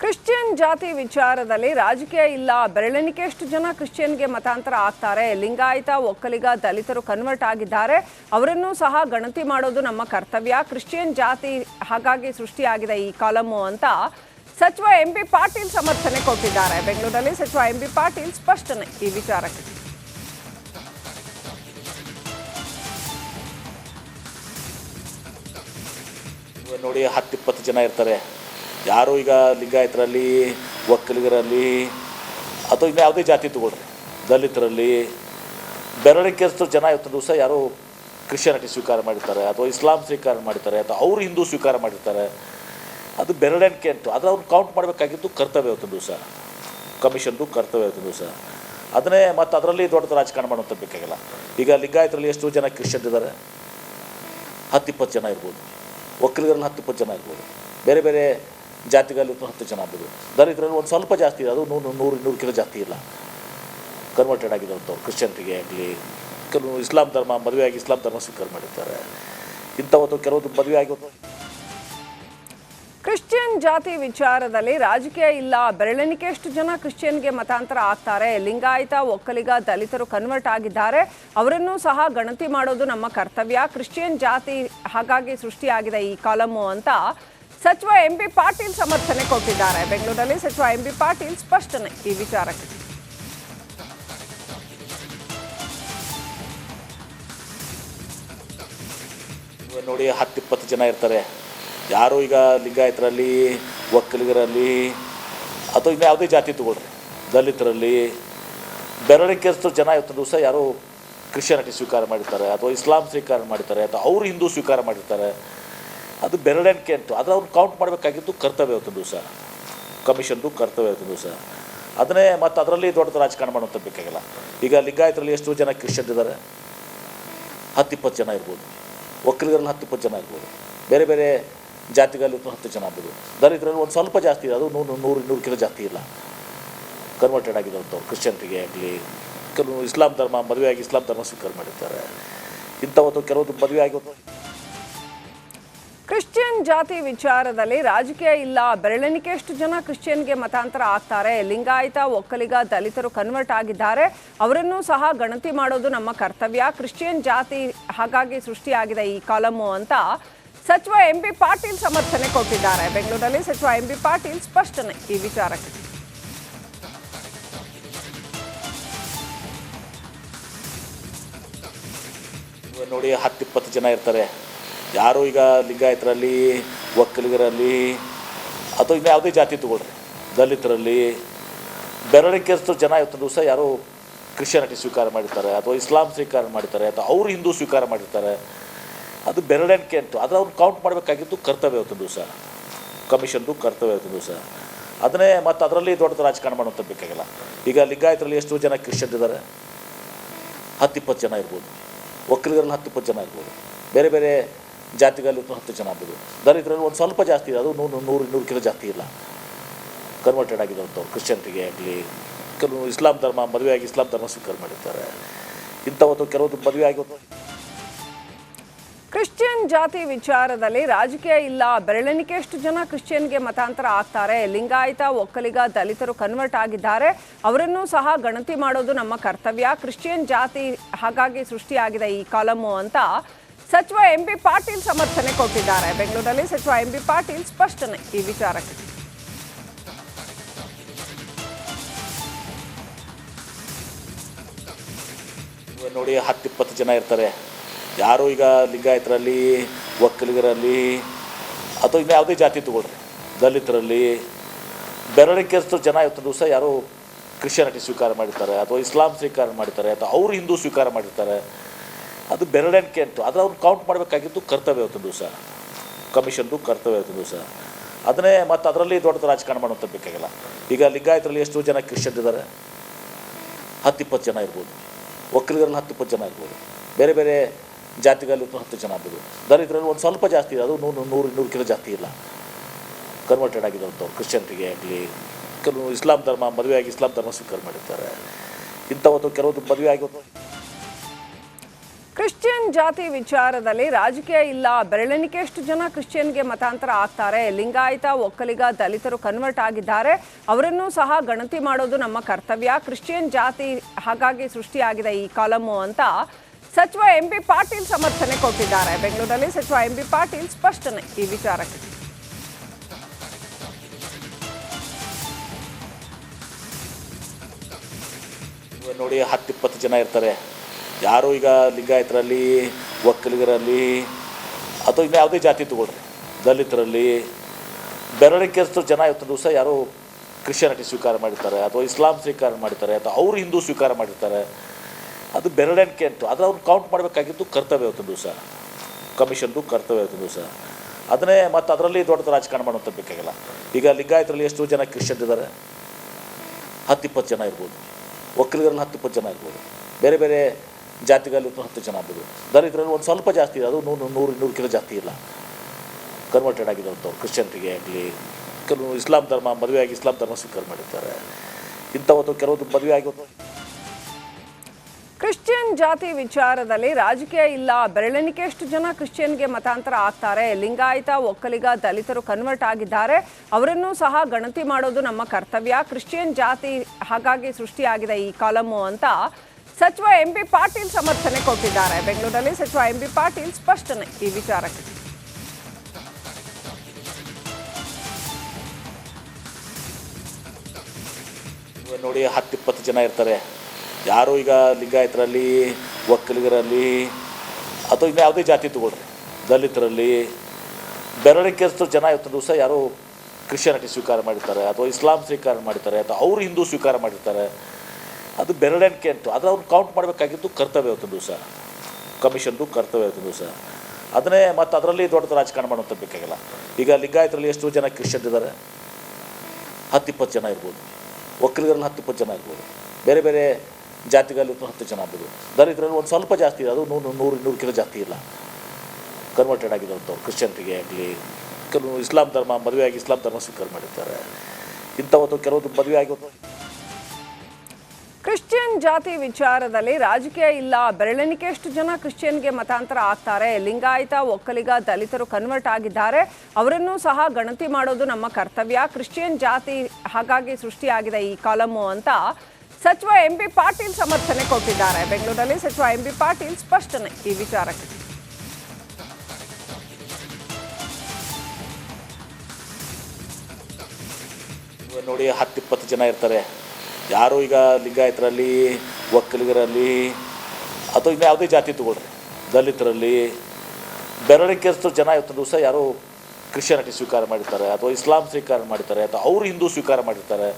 Christian ಜಾತಿ ವಿಚಾರದಲ್ಲಿ ರಾಜಕೀಯ ಇಲ್ಲ. ಬೆರಳೆಣಿಕೆಯಷ್ಟು ಜನ ಕ್ರಿಶ್ಚಿಯನ್ಗೆ ಮತಾಂತರ ಆಗ್ತಾರೆ? ಲಿಂಗಾಯತ, ಒಕ್ಕಲಿಗ, ದಲಿತರು ಕನ್ವರ್ಟ್ ಆಗಿದ್ದಾರೆ. ಅವರನ್ನು ಸಹ ಗಣತಿ ಮಾಡೋದು ನಮ್ಮ ಕರ್ತವ್ಯ. ಕ್ರಿಶ್ಚಿಯನ್ ಜಾತಿ ಹಾಗಾಗಿ ಸೃಷ್ಟಿಯಾಗಿದೆ ಈ ಕಾಲಮು ಅಂತ ಸಚಿವ ಎಂ ಬಿ ಪಾಟೀಲ್ ಸಮರ್ಥನೆ ಕೊಟ್ಟಿದ್ದಾರೆ. ಬೆಂಗಳೂರಲ್ಲಿ ಸಚಿವ ಎಂ ಬಿ ಪಾಟೀಲ್ ಸ್ಪಷ್ಟನೆ ಈ ವಿಚಾರಕ್ಕೆ. ನೋಡಿ ಹತ್ತು ಇಪ್ಪತ್ತು ಜನ ಇರ್ತಾರೆ. ಯಾರು ಈಗ ಲಿಂಗಾಯತರಲ್ಲಿ ಒಕ್ಕಲಿಗರಲ್ಲಿ ಅಥವಾ ಇನ್ನು ಯಾವುದೇ ಜಾತಿ ತಗೊಳ್ರಿ ದಲಿತರಲ್ಲಿ ಬೆರಳಿಕೆಯಷ್ಟು ಜನ ಇವತ್ತು ದಿವಸ ಯಾರು ಕ್ರಿಶ್ಚಿಯಾನಿಟಿ ಸ್ವೀಕಾರ ಮಾಡಿರ್ತಾರೆ, ಅಥವಾ ಇಸ್ಲಾಂ ಸ್ವೀಕಾರ ಮಾಡಿರ್ತಾರೆ, ಅಥವಾ ಅವರು ಹಿಂದೂ ಸ್ವೀಕಾರ ಮಾಡಿರ್ತಾರೆ. ಅದು ಬೆರಳೆಣಿಕೆ ಅಂತು ಆದರೆ ಅವ್ರು ಕೌಂಟ್ ಮಾಡಬೇಕಾಗಿದ್ದು ಕರ್ತವ್ಯ ಇವತ್ತು ದಿವಸ. ಕಮಿಷನ್ದು ಕರ್ತವ್ಯ ಇವತ್ತು ದಿವಸ. ಅದನ್ನೇ ಮತ್ತು ಅದರಲ್ಲಿ ದೊಡ್ಡ ರಾಜಕಾರಣ ಮಾಡುವಂಥ ಬೇಕಾಗಿಲ್ಲ. ಈಗ ಲಿಂಗಾಯತರಲ್ಲಿ ಎಷ್ಟು ಜನ ಕ್ರಿಶ್ಚಿಯನ್ ಇದ್ದಾರೆ ಹತ್ತು ಇಪ್ಪತ್ತು ಜನ ಇರ್ಬೋದು. ಒಕ್ಕಲಿಗರಲ್ಲಿ ಹತ್ತಿಪ್ಪತ್ತು ಜನ ಇರ್ಬೋದು. ಬೇರೆ ಬೇರೆ ಜಾತಿಗಳಲ್ಲಿ ಹತ್ತು ಜನ ಆಗ್ಬೋದು. ದಲಿತರಲ್ಲಿ ಒಂದು ಸ್ವಲ್ಪ ಜಾಸ್ತಿ ಅದು ನೂರು ನೂರು ಇನ್ನೂರು ಕಿಲೋ ಜಾಸ್ತಿ ಇಲ್ಲ. ಕನ್ವರ್ಟೆಡ್ ಆಗಿರೋಂಥವ್ರು, ಕ್ರಿಶ್ಚಿಯನ್ರಿಗೆ ಆಗಲಿ, ಕೆಲವು ಇಸ್ಲಾಂ ಧರ್ಮ ಮದುವೆ ಆಗಿ ಇಸ್ಲಾಂ ಧರ್ಮ ಸ್ವೀಕಾರ ಮಾಡಿರ್ತಾರೆ. ಒಂದು ಕೆಲವೊಂದು ಮದುವೆ ಆಗಿರೋದು ಕ್ರಿಶ್ಚಿಯನ್ ಜಾತಿ ವಿಚಾರದಲ್ಲಿ ರಾಜಕೀಯ ಇಲ್ಲ. ಬೆರಳೆಣಿಕೆಯಷ್ಟು ಜನ ಕ್ರಿಶ್ಚಿಯನ್ಗೆ ಮತಾಂತರ ಆಗ್ತಾರೆ. ಲಿಂಗಾಯತ, ಒಕ್ಕಲಿಗ, ದಲಿತರು ಕನ್ವರ್ಟ್ ಆಗಿದ್ದಾರೆ. ಅವರನ್ನು ಸಹ ಗಣತಿ ಮಾಡೋದು ನಮ್ಮ ಕರ್ತವ್ಯ. ಕ್ರಿಶ್ಚಿಯನ್ ಜಾತಿ ಹಾಗಾಗಿ ಸೃಷ್ಟಿಯಾಗಿದೆ ಈ ಕಾಲಮು ಅಂತ ಸಚಿವ ಎಂ ಬಿ ಪಾಟೀಲ್ ಸಮರ್ಥನೆ ಕೊಟ್ಟಿದ್ದಾರೆ. ಬೆಂಗಳೂರಲ್ಲಿ ಸಚಿವ ಎಂ ಬಿ ಪಾಟೀಲ್ ಸ್ಪಷ್ಟನೆ ಈ ವಿಚಾರಕ್ಕೆ. ನೋಡಿ ಹತ್ತು ಇಪ್ಪತ್ತು ಜನ ಇರ್ತಾರೆ. ಯಾರು ಈಗ ಲಿಂಗಾಯತರಲ್ಲಿ ಒಕ್ಕಲಿಗರಲ್ಲಿ ಅಥವಾ ಇನ್ನು ಯಾವುದೇ ಜಾತಿ ತಗೊಳ್ರಿ. ದಲಿತರಲ್ಲಿ ಬೆರಳಿಕೆಸ್ತು ಜನ ಇವತ್ತು ದಿವಸ ಯಾರು ಕ್ರಿಶ್ಚಿಯಾನಿಟಿ ಸ್ವೀಕಾರ ಮಾಡಿರ್ತಾರೆ, ಅಥವಾ ಇಸ್ಲಾಂ ಸ್ವೀಕಾರ ಮಾಡಿರ್ತಾರೆ, ಅಥವಾ ಅವರು ಹಿಂದೂ ಸ್ವೀಕಾರ ಮಾಡಿರ್ತಾರೆ. ಅದು ಬೆರಳೆಣಿಕೆ ಅಂತ ಆದರೆ ಅವ್ರು ಕೌಂಟ್ ಮಾಡಬೇಕಾಗಿದ್ದು ಕರ್ತವ್ಯ ಇವತ್ತು ದಿವಸ. ಕಮಿಷನ್ದು ಕರ್ತವ್ಯ ಇವತ್ತು ದಿವಸ. ಅದನ್ನೇ ಮತ್ತು ಅದರಲ್ಲಿ ದೊಡ್ಡ ರಾಜಕಾರಣ ಮಾಡುವಂಥ ಬೇಕಾಗಿಲ್ಲ. ಈಗ ಲಿಂಗಾಯತರಲ್ಲಿ ಎಷ್ಟು ಜನ ಕ್ರಿಶ್ಚಿಯನ್ ಇದ್ದಾರೆ ಹತ್ತು ಇಪ್ಪತ್ತು ಜನ ಇರ್ಬೋದು. ಒಕ್ಕಲಿಗರಲ್ಲಿ ಹತ್ತು ಇಪ್ಪತ್ತು ಜನ ಇರ್ಬೋದು. ಬೇರೆ ಬೇರೆ ಜಾತಿಗಳಲ್ಲಿ ಹತ್ತು ಜನ ಆಗ್ಬೋದು. ದಲಿತರಲ್ಲಿ ಒಂದು ಸ್ವಲ್ಪ ಜಾಸ್ತಿ ಇದೆ ಅದು ನೂರು ನೂರು ನೂರಕ್ಕಿಂತ ಜಾಸ್ತಿ ಇಲ್ಲ. ಕನ್ವರ್ಟೆಡ್ ಆಗಿರೋಂಥವ್ರು ಕ್ರಿಶ್ಚಿಯನ್ರಿಗೆ ಆಗಲಿ, ಕೆಲವು ಇಸ್ಲಾಂ ಧರ್ಮ, ಮದುವೆಯಾಗಿ ಇಸ್ಲಾಂ ಧರ್ಮ ಸ್ವೀಕಾರ ಮಾಡಿರ್ತಾರೆ. ಇಂಥವತ್ತು ಕೆಲವೊಂದು ಮದುವೆ ಆಗಿರೋದು ಕ್ರಿಶ್ಚಿಯನ್ ಜಾತಿ ವಿಚಾರದಲ್ಲಿ ರಾಜಕೀಯ ಇಲ್ಲ. ಬೆರಳೆಣಿಕೆಯಷ್ಟು ಜನ ಕ್ರಿಶ್ಚಿಯನ್ಗೆ ಮತಾಂತರ ಆಗ್ತಾರೆ? ಲಿಂಗಾಯತ, ಒಕ್ಕಲಿಗ, ದಲಿತರು ಕನ್ವರ್ಟ್ ಆಗಿದ್ದಾರೆ. ಅವರನ್ನು ಸಹ ಗಣತಿ ಮಾಡೋದು ನಮ್ಮ ಕರ್ತವ್ಯ. ಕ್ರಿಶ್ಚಿಯನ್ ಜಾತಿ ಹಾಗಾಗಿ ಸೃಷ್ಟಿಯಾಗಿದೆ ಈ ಕಾಲಮು ಅಂತ ಸಚಿವ ಎಂ. ಬಿ. ಪಾಟೀಲ್ ಸಮರ್ಥನೆ ಕೊಟ್ಟಿದ್ದಾರೆ. ಬೆಂಗಳೂರಲ್ಲಿ ಸಚಿವ ಎಂ. ಬಿ. ಪಾಟೀಲ್ ಸ್ಪಷ್ಟನೆ ಈ ವಿಚಾರಕ್ಕೆ. ನೋಡಿ ಹತ್ತು ಇಪ್ಪತ್ತು ಜನ ಇರ್ತಾರೆ. ಯಾರು ಈಗ ಲಿಂಗಾಯತರಲ್ಲಿ ಒಕ್ಕಲಿಗರಲ್ಲಿ ಅಥವಾ ಇನ್ನು ಯಾವುದೇ ಜಾತಿ ತಗೊಳ್ರಿ ದಲಿತರಲ್ಲಿ ಬೆರಳಿಕೆಸ್ತು ಜನ ಇವತ್ತು ದಿವಸ ಯಾರು ಕ್ರಿಶ್ಚಿಯಾನಿಟಿ ಸ್ವೀಕಾರ ಮಾಡಿರ್ತಾರೆ, ಅಥವಾ ಇಸ್ಲಾಂ ಸ್ವೀಕಾರ ಮಾಡಿರ್ತಾರೆ, ಅಥವಾ ಅವರು ಹಿಂದೂ ಸ್ವೀಕಾರ ಮಾಡಿರ್ತಾರೆ. ಅದು ಬೆರಳೆಣಿಕೆ ಅಂತ. ಆದರೆ ಅವ್ರು ಕೌಂಟ್ ಮಾಡಬೇಕಾಗಿದ್ದು ಕರ್ತವ್ಯ ಇವತ್ತು ದಿವಸ. ಕಮಿಷನ್ದು ಕರ್ತವ್ಯ ಇವತ್ತು ದಿವಸ. ಅದನ್ನೇ ಮತ್ತು ಅದರಲ್ಲಿ ದೊಡ್ಡ ರಾಜಕಾರಣ ಮಾಡುವಂಥ ಬೇಕಾಗಿಲ್ಲ. ಈಗ ಲಿಂಗಾಯತರಲ್ಲಿ ಎಷ್ಟು ಜನ ಕ್ರಿಶ್ಚಿಯನ್ ಇದ್ದಾರೆ. ಹತ್ತು ಇಪ್ಪತ್ತು ಜನ ಇರ್ಬೋದು. ಒಕ್ಕಲಿಗರಲ್ಲಿ ಹತ್ತಿಪ್ಪತ್ತು ಜನ ಇರ್ಬೋದು. ಬೇರೆ ಬೇರೆ ಜಾತಿಗಳಲ್ಲಿ ಹತ್ತು ಜನ ಆಗ್ಬೋದು. ದಲಿತರಲ್ಲಿ ಒಂದು ಸ್ವಲ್ಪ ಜಾಸ್ತಿ ಅದು ನೂರು ನೂರು ಇನ್ನೂರು ಜಾಸ್ತಿ ಇಲ್ಲ. ಕನ್ವರ್ಟೆಡ್ ಆಗಿರೋಂಥವ್ರು ಕ್ರಿಶ್ಚಿಯನ್ರಿಗೆ ಆಗಲಿ, ಕೆಲವು ಇಸ್ಲಾಂ ಧರ್ಮ, ಮದುವೆಯಾಗಿ ಇಸ್ಲಾಂ ಧರ್ಮ ಸ್ವೀಕಾರ ಮಾಡಿರ್ತಾರೆ. ಇಂಥವತ್ತು ಕೆಲವೊಂದು ಮದುವೆ ಆಗಿರೋದು ಕ್ರಿಶ್ಚಿಯನ್ ಜಾತಿ ವಿಚಾರದಲ್ಲಿ ರಾಜಕೀಯ ಇಲ್ಲ. ಬೆರಳೆಣಿಕೆಯಷ್ಟು ಜನ ಕ್ರಿಶ್ಚಿಯನ್ಗೆ ಮತಾಂತರ ಆಗ್ತಾರೆ? ಲಿಂಗಾಯತ, ಒಕ್ಕಲಿಗ, ದಲಿತರು ಕನ್ವರ್ಟ್ ಆಗಿದ್ದಾರೆ. ಅವರನ್ನು ಸಹ ಗಣತಿ ಮಾಡೋದು ನಮ್ಮ ಕರ್ತವ್ಯ. ಕ್ರಿಶ್ಚಿಯನ್ ಜಾತಿ ಹಾಗಾಗಿ ಸೃಷ್ಟಿಯಾಗಿದೆ ಈ ಕಾಲಮು ಅಂತ ಸಚಿವ ಎಂ ಬಿ ಪಾಟೀಲ್ ಸಮರ್ಥನೆ ಕೊಟ್ಟಿದ್ದಾರೆ. ಬೆಂಗಳೂರಿನಲ್ಲಿ ಸಚಿವ ಎಂ ಬಿ ಪಾಟೀಲ್ ಸ್ಪಷ್ಟನೆ, ಈ ವಿಚಾರಕ್ಕೆ. ನೋಡಿ ಹತ್ತು ಇಪ್ಪತ್ತು ಜನ ಇರ್ತಾರೆ. ಯಾರು ಈಗ ಲಿಂಗಾಯತರಲ್ಲಿ ಒಕ್ಕಲಿಗರಲ್ಲಿ ಅಥವಾ ಇನ್ನು ಯಾವುದೇ ಜಾತಿ ತಗೊಳ್ರಿ, ದಲಿತರಲ್ಲಿ ಬೆರಳಿಕೆಯಷ್ಟು ಜನ ಇವತ್ತು ದಿವಸ ಯಾರು ಕ್ರಿಶ್ಚಿಯಾನಿಟಿ ಸ್ವೀಕಾರ ಮಾಡಿರ್ತಾರೆ, ಅಥವಾ ಇಸ್ಲಾಂ ಸ್ವೀಕಾರ ಮಾಡಿರ್ತಾರೆ, ಅಥವಾ ಅವರು ಹಿಂದೂ ಸ್ವೀಕಾರ ಮಾಡಿರ್ತಾರೆ. ಅದು ಬೆರಳೆಣಿಕೆ ಅಂತು. ಆದರೆ ಅವ್ರು ಕೌಂಟ್ ಮಾಡಬೇಕಾಗಿತ್ತು ಕರ್ತವ್ಯ ಇವತ್ತು ದಿವಸ. ಕಮಿಷನ್ದು ಕರ್ತವ್ಯ ಇವತ್ತು ದಿವಸ. ಅದನ್ನೇ ಮತ್ತು ಅದರಲ್ಲಿ ದೊಡ್ಡ ರಾಜಕಾರಣ ಮಾಡುವಂಥ ಬೇಕಾಗಿಲ್ಲ. ಈಗ ಲಿಂಗಾಯತರಲ್ಲಿ ಎಷ್ಟು ಜನ ಕ್ರಿಶ್ಚಿಯನ್ ಇದ್ದಾರೆ ಹತ್ತು ಇಪ್ಪತ್ತು ಜನ ಇರ್ಬೋದು. ಒಕ್ಕಲಿಗರಲ್ಲಿ ಹತ್ತು ಇಪ್ಪತ್ತು ಜನ ಇರ್ಬೋದು. ಬೇರೆ ಬೇರೆ ಜಾತಿಗಳಲ್ಲಿ ಹತ್ತು ಜನ ಆಗ್ಬೋದು. ದಲಿತರಲ್ಲಿ ಒಂದು ಸ್ವಲ್ಪ ಜಾಸ್ತಿ ಇದೆ. ಅದು ನೂರು ನೂರು ಇನ್ನೂರು ಕಿಲೋ ಜಾಸ್ತಿ ಇಲ್ಲ. ಕನ್ವರ್ಟೆಡ್ ಆಗಿರೋಂಥವ್ರು ಕ್ರಿಶ್ಚಿಯನ್ರಿಗೆ ಆಗಲಿ, ಕೆಲವು ಇಸ್ಲಾಂ ಧರ್ಮ, ಮದುವೆಯಾಗಿ ಇಸ್ಲಾಂ ಧರ್ಮ ಸ್ವೀಕಾರ ಮಾಡಿರ್ತಾರೆ. ಇಂಥವತ್ತು ಕೆಲವೊಂದು ಮದುವೆ ಆಗಿರೋದು ಕ್ರಿಶ್ಚಿಯನ್ ಜಾತಿ ವಿಚಾರದಲ್ಲಿ ರಾಜಕೀಯ ಇಲ್ಲ. ಬೆರಳೆಣಿಕೆಯಷ್ಟು ಜನ ಕ್ರಿಶ್ಚಿಯನ್ಗೆ ಮತಾಂತರ ಆಗ್ತಾರೆ? ಲಿಂಗಾಯತ, ಒಕ್ಕಲಿಗ, ದಲಿತರು ಕನ್ವರ್ಟ್ ಆಗಿದ್ದಾರೆ. ಅವರನ್ನು ಸಹ ಗಣತಿ ಮಾಡೋದು ನಮ್ಮ ಕರ್ತವ್ಯ. ಕ್ರಿಶ್ಚಿಯನ್ ಜಾತಿ ಹಾಗಾಗಿ ಸೃಷ್ಟಿಯಾಗಿದೆ ಈ ಕಾಲಮು ಅಂತ ಸಚಿವ ಎಂ. ಬಿ. ಪಾಟೀಲ್ ಸಮರ್ಥನೆ ಕೊಟ್ಟಿದ್ದಾರೆ. ಬೆಂಗಳೂರಲ್ಲಿ ಸಚಿವ ಎಂ. ಬಿ. ಪಾಟೀಲ್ ಸ್ಪಷ್ಟನೆ ಈ ವಿಚಾರಕ್ಕೆ. ನೋಡಿ ನೋಡಿ ಹತ್ತಿಪ್ಪತ್ತು ಜನ ಇರ್ತಾರೆ. ಯಾರು ಈಗ ಲಿಂಗಾಯತರಲ್ಲಿ ಒಕ್ಕಲಿಗರಲ್ಲಿ ಅಥವಾ ಇನ್ನು ಯಾವುದೇ ಜಾತಿ ತಗೊಳ್ರಿ, ದಲಿತರಲ್ಲಿ, ಬೆರಳಿಕೆಯಷ್ಟು ಜನ ಇವತ್ತು ದಿವಸ ಯಾರು ಕ್ರಿಶ್ಚಿಯಾನಿಟಿ ಸ್ವೀಕಾರ ಮಾಡಿರ್ತಾರೆ, ಅಥವಾ ಇಸ್ಲಾಂ ಸ್ವೀಕಾರ ಮಾಡಿರ್ತಾರೆ, ಅಥವಾ ಅವರು ಹಿಂದೂ ಸ್ವೀಕಾರ ಮಾಡಿರ್ತಾರೆ, ಅದು ಬೆರಳೆಣಿಕೆ ಅಂತ. ಆದರೆ ಅವ್ರು ಕೌಂಟ್ ಮಾಡಬೇಕಾಗಿದ್ದು ಕರ್ತವ್ಯ ಇವತ್ತು ದಿವಸ. ಕಮಿಷನ್ದು ಕರ್ತವ್ಯ ಇವತ್ತು ದಿವಸ. ಅದನ್ನೇ ಮತ್ತು ಅದರಲ್ಲಿ ದೊಡ್ಡ ರಾಜಕಾರಣ ಮಾಡುವಂಥ ಬೇಕಾಗಿಲ್ಲ. ಈಗ ಲಿಂಗಾಯತರಲ್ಲಿ ಎಷ್ಟು ಜನ ಕ್ರಿಶ್ಚಿಯನ್ ಇದ್ದಾರೆ. ಹತ್ತಿಪ್ಪತ್ತು ಜನ ಇರ್ಬೋದು. ಒಕ್ಕಲಿಗರಲ್ಲಿ ಹತ್ತಿಪ್ಪತ್ತು ಜನ ಇರ್ಬೋದು. ಬೇರೆ ಬೇರೆ ಜಾತಿಗಳಲ್ಲಿ ಹತ್ತು ಜನ ಆಗ್ಬೋದು. ದಲಿತರಲ್ಲಿ ಒಂದು ಸ್ವಲ್ಪ ಜಾಸ್ತಿ ಇದೆ ಅದು ನೂರು ನೂರು ಇನ್ನೂರು ಕಿಲೋ ಜಾಸ್ತಿ ಇಲ್ಲ. ಕನ್ವರ್ಟೆಡ್ ಆಗಿರೋಂಥವ್ರು, ಕ್ರಿಶ್ಚಿಯನ್ರಿಗೆ ಆಗಲಿ, ಕೆಲವು ಇಸ್ಲಾಂ ಧರ್ಮ ಮದುವೆಯಾಗಿ ಇಸ್ಲಾಂ ಧರ್ಮ ಸ್ವೀಕಾರ ಮಾಡಿರ್ತಾರೆ. ಇಂಥವತ್ತು ಕೆಲವೊಂದು ಮದುವೆ ಆಗಿ ಒಂದು ಕ್ರಿಶ್ಚಿಯನ್ ಜಾತಿ ವಿಚಾರದಲ್ಲಿ ರಾಜಕೀಯ ಇಲ್ಲ. ಬೆರಳೆಣಿಕೆಯಷ್ಟು ಜನ ಕ್ರಿಶ್ಚಿಯನ್ಗೆ ಮತಾಂತರ ಆಗ್ತಾರೆ? ಲಿಂಗಾಯತ, ಒಕ್ಕಲಿಗ, ದಲಿತರು ಕನ್ವರ್ಟ್ ಆಗಿದ್ದಾರೆ. ಅವರನ್ನು ಸಹ ಗಣತಿ ಮಾಡೋದು ನಮ್ಮ ಕರ್ತವ್ಯ. ಕ್ರಿಶ್ಚಿಯನ್ ಜಾತಿ ಹಾಗಾಗಿ ಸೃಷ್ಟಿಯಾಗಿದೆ ಈ ಕಾಲಮು ಅಂತ ಸಚಿವ ಎಂ ಬಿ ಪಾಟೀಲ್ ಸಮರ್ಥನೆ ಕೊಟ್ಟಿದ್ದಾರೆ. ಬೆಂಗಳೂರಲ್ಲಿ ಸಚಿವ ಎಂ ಬಿ ಪಾಟೀಲ್ ಸ್ಪಷ್ಟನೆ. ಈ ವಿಚಾರಕ್ಕೆ ನೋಡಿ ಹತ್ತಿಪ್ಪತ್ತು ಜನ ಇರ್ತಾರೆ. ಯಾರು ಈಗ ಲಿಂಗಾಯತರಲ್ಲಿ, ಒಕ್ಕಲಿಗರಲ್ಲಿ, ಅಥವಾ ಇನ್ನು ಯಾವುದೇ ಜಾತಿ ತಗೊಳ್ರಿ. ದಲಿತರಲ್ಲಿ ಬೆರಳಿಕೆಯಷ್ಟು ಜನ ಇವತ್ತು ದಿವಸ ಯಾರು ಕ್ರಿಶ್ಚಿಯಾನಿಟಿ ಸ್ವೀಕಾರ ಮಾಡಿರ್ತಾರೆ, ಅಥವಾ ಇಸ್ಲಾಂ ಸ್ವೀಕಾರ ಮಾಡಿರ್ತಾರೆ, ಅಥವಾ ಅವರು ಹಿಂದೂ ಸ್ವೀಕಾರ ಮಾಡಿರ್ತಾರೆ. ಅದು ಬೆರಳೆಣಿಕೆ ಅಂತು. ಆದರೆ ಕೌಂಟ್ ಮಾಡಬೇಕಾಗಿದ್ದು ಕರ್ತವ್ಯ ಇವತ್ತು ದಿವಸ. ಕಮಿಷನ್ದು ಕರ್ತವ್ಯ ಇವತ್ತು ದಿವಸ. ಅದನ್ನೇ ಮತ್ತು ಅದರಲ್ಲಿ ದೊಡ್ಡ ರಾಜಕಾರಣ ಮಾಡುವಂಥ ಬೇಕಾಗಿಲ್ಲ. ಈಗ ಲಿಂಗಾಯತರಲ್ಲಿ ಎಷ್ಟು ಜನ ಕ್ರಿಶ್ಚಿಯನ್ ಇದ್ದಾರೆ ಹತ್ತು ಇಪ್ಪತ್ತು ಜನ ಇರ್ಬೋದು. ಒಕ್ಕಲಿಗರಲ್ಲಿ ಹತ್ತಿಪ್ಪತ್ತು ಜನ ಇರ್ಬೋದು. ಬೇರೆ ಬೇರೆ ಜಾತಿಗಳಲ್ಲಿ ಹತ್ತು ಜನ ಆಗ್ಬೋದು. ದಲಿತರಲ್ಲಿ ಒಂದು ಸ್ವಲ್ಪ ಜಾಸ್ತಿ ಇದೆ. ಅದು ನೂರು ನೂರು ಇನ್ನೂರು ಕಿಲೋ ಜಾಸ್ತಿ ಇಲ್ಲ. ಕನ್ವರ್ಟೆಡ್ ಆಗಿದ್ದಂಥವ್ರು ಕ್ರಿಶ್ಚಿಯನ್ರಿಗೆ ಆಗಲಿ, ಕೆಲವು ಇಸ್ಲಾಂ ಧರ್ಮ, ಮದುವೆಯಾಗಿ ಇಸ್ಲಾಂ ಧರ್ಮ ಸ್ವೀಕಾರ ಮಾಡಿರ್ತಾರೆ. ಇಂಥವತ್ತು ಕೆಲವೊಂದು ಮದುವೆ ಆಗಿ ಒಂದು ಜಾತಿ ವಿಚಾರದಲ್ಲಿ ರಾಜಕೀಯ ಇಲ್ಲ. ಬೆರಳೆಣಿಕೆಯಷ್ಟು ಜನ ಕ್ರಿಶ್ಚಿಯನ್ಗೆ ಮತಾಂತರ ಆಗ್ತಾರೆ. ಲಿಂಗಾಯತ, ಒಕ್ಕಲಿಗ, ದಲಿತರು ಕನ್ವರ್ಟ್ ಆಗಿದ್ದಾರೆ. ಅವರನ್ನು ಸಹ ಗಣತಿ ಮಾಡೋದು ನಮ್ಮ ಕರ್ತವ್ಯ. ಕ್ರಿಶ್ಚಿಯನ್ ಜಾತಿ ಹಾಗಾಗಿ ಸೃಷ್ಟಿಯಾಗಿದೆ ಈ ಕಾಲಮು ಅಂತ ಸಚಿವ ಎಂ. ಬಿ. ಪಾಟೀಲ್ ಸಮರ್ಥನೆ ಕೊಟ್ಟಿದ್ದಾರೆ. ಬೆಂಗಳೂರಲ್ಲಿ ಸಚಿವ ಎಂ. ಬಿ. ಪಾಟೀಲ್ ಸ್ಪಷ್ಟನೆ ಈ ವಿಚಾರಕ್ಕೆ. ನೋಡಿ ನೋಡಿ ಹತ್ತಿಪ್ಪತ್ತು ಜನ ಇರ್ತಾರೆ. ಯಾರು ಈಗ ಲಿಂಗಾಯತರಲ್ಲಿ ಒಕ್ಕಲಿಗರಲ್ಲಿ ಅಥವಾ ಇನ್ನು ಯಾವುದೇ ಜಾತಿ ತಗೊಳ್ರಿ ದಲಿತರಲ್ಲಿ ಬೆರಳಿಕೆಯಷ್ಟು ಜನ ಇವತ್ತು ದಿವಸ ಯಾರು ಕ್ರಿಶ್ಚಿಯಾನಿಟಿ ಸ್ವೀಕಾರ ಮಾಡಿರ್ತಾರೆ, ಅಥವಾ ಇಸ್ಲಾಂ ಸ್ವೀಕಾರ ಮಾಡಿರ್ತಾರೆ, ಅಥವಾ ಅವರು ಹಿಂದೂ ಸ್ವೀಕಾರ ಮಾಡಿರ್ತಾರೆ,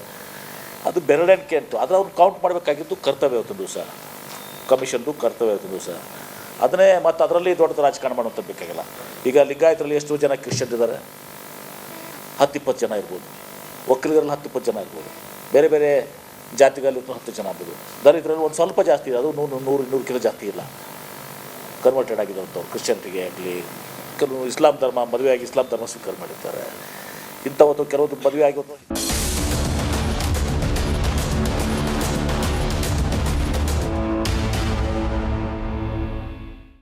ಅದು ಬೆರಳೆಣಿಕೆ ಅಂತು. ಆದರೆ ಅವ್ರು ಕೌಂಟ್ ಮಾಡಬೇಕಾಗಿದ್ದು ಕರ್ತವ್ಯ ಇವತ್ತು ದಿವಸ. ಕಮಿಷನ್ದು ಕರ್ತವ್ಯ ಇವತ್ತು ದಿವಸ. ಅದನ್ನೇ ಮತ್ತು ಅದರಲ್ಲಿ ದೊಡ್ಡ ರಾಜಕಾರಣ ಮಾಡುವಂಥ ಬೇಕಾಗಿಲ್ಲ. ಈಗ ಲಿಂಗಾಯತರಲ್ಲಿ ಎಷ್ಟು ಜನ ಕ್ರಿಶ್ಚಿಯನ್ ಇದ್ದಾರೆ. ಹತ್ತಿಪ್ಪತ್ತು ಜನ ಇರ್ಬೋದು. ಒಕ್ಕಲಿಗರಲ್ಲಿ ಹತ್ತಿಪ್ಪತ್ತು ಜನ ಇರ್ಬೋದು. ಬೇರೆ ಬೇರೆ ಜಾತಿಗಳಲ್ಲಿ ಹತ್ತು ಜನ ಆಗ್ಬೋದು. ದಲಿತರಲ್ಲಿ ಒಂದು ಸ್ವಲ್ಪ ಜಾಸ್ತಿ ಅದು ನೂರು ನೂರು ಇನ್ನೂರು ಜಾಸ್ತಿ ಇಲ್ಲ. ಕನ್ವರ್ಟೆಡ್ ಆಗಿರೋಂಥವ್ರು ಕ್ರಿಶ್ಚಿಯನ್ರಿಗೆ ಆಗಲಿ, ಕೆಲವು ಇಸ್ಲಾಂ ಧರ್ಮ, ಮದುವೆಯಾಗಿ ಇಸ್ಲಾಂ ಧರ್ಮ ಸ್ವೀಕಾರ ಮಾಡಿರ್ತಾರೆ. ಇಂಥವತ್ತು ಕೆಲವೊಂದು ಮದುವೆ ಆಗಿ ಒಂದು